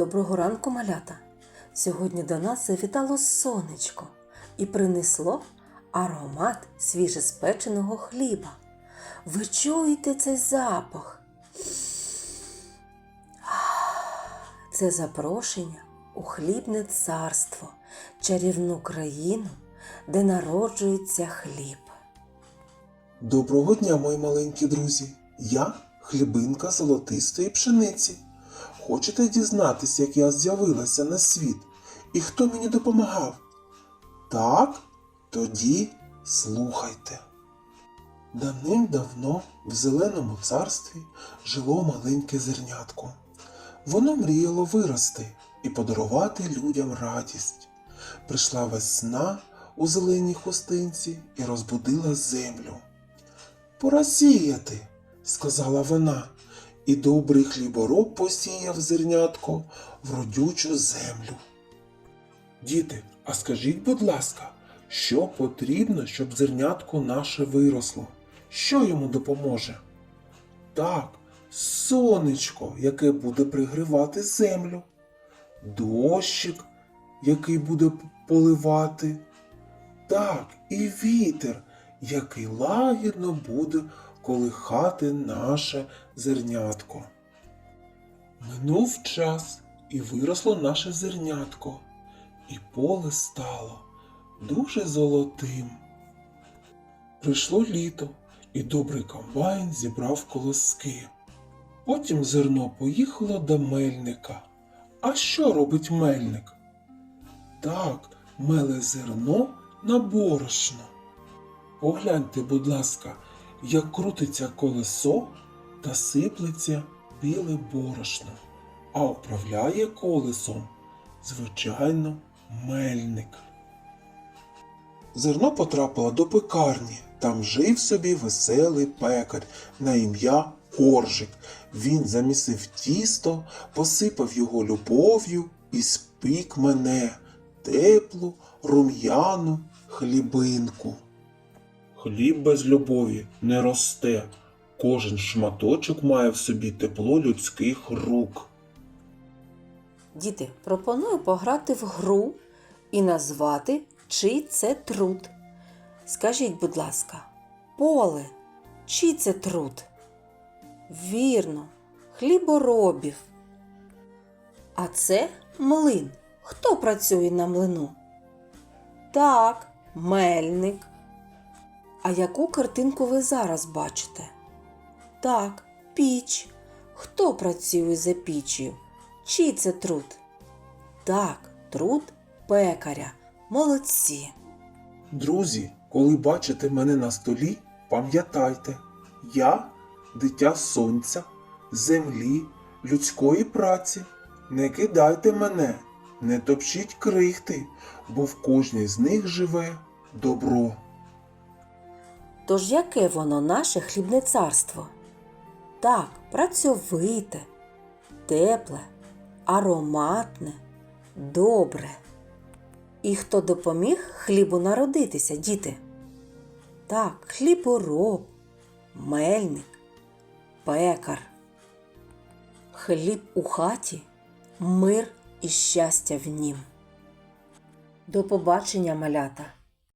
Доброго ранку, малята! Сьогодні до нас завітало сонечко і принесло аромат свіжеспеченого хліба. Ви чуєте цей запах? Це запрошення у хлібне царство, чарівну країну, де народжується хліб. Доброго дня, мої маленькі друзі! Я хлібинка золотистої пшениці. Хочете дізнатися, як я з'явилася на світ і хто мені допомагав? Так, тоді слухайте. Давним-давно в зеленому царстві жило маленьке зернятко. Воно мріяло вирости і подарувати людям радість. Прийшла весна у зеленій хустинці і розбудила землю. Пора сіяти, сказала вона, і добрий хлібороб посіяв зернятко в родючу землю. Діти, а скажіть, будь ласка, що потрібно, щоб зернятко наше виросло? Що йому допоможе? Так, сонечко, яке буде пригрівати землю, дощик, який буде поливати. Так, і вітер, який лагідно буде колихати наше зернятко. Минув час, і виросло наше зернятко, і поле стало дуже золотим. Прийшло літо, і добрий комбайн зібрав колоски. Потім зерно поїхало до мельника. А що робить мельник? Так, меле зерно на борошно. Погляньте, будь ласка, як крутиться колесо та сиплеться біле борошно, а управляє колесом, звичайно, мельник. Зерно потрапило до пекарні. Там жив собі веселий пекар на ім'я Коржик. Він замісив тісто, посипав його любов'ю і спік мене теплу, рум'яну хлібинку. Хліб без любові не росте. Кожен шматочок має в собі тепло людських рук. Діти, пропоную пограти в гру і назвати, чий це труд. Скажіть, будь ласка, поле, чий це труд? Вірно, хліборобів. А це млин. Хто працює на млину? Так, мельник. А яку картинку ви зараз бачите? Так, піч. Хто працює за піччю? Чий це труд? Так, труд пекаря. Молодці. Друзі, коли бачите мене на столі, пам'ятайте, я дитя сонця, землі, людської праці. Не кидайте мене, не топчіть крихти, бо в кожній з них живе добро. Тож яке воно наше хлібне царство? Так, працьовите, тепле, ароматне, добре. І хто допоміг хлібу народитися, діти? Так, хлібороб, мельник, пекар. Хліб у хаті, мир і щастя в нім. До побачення, малята!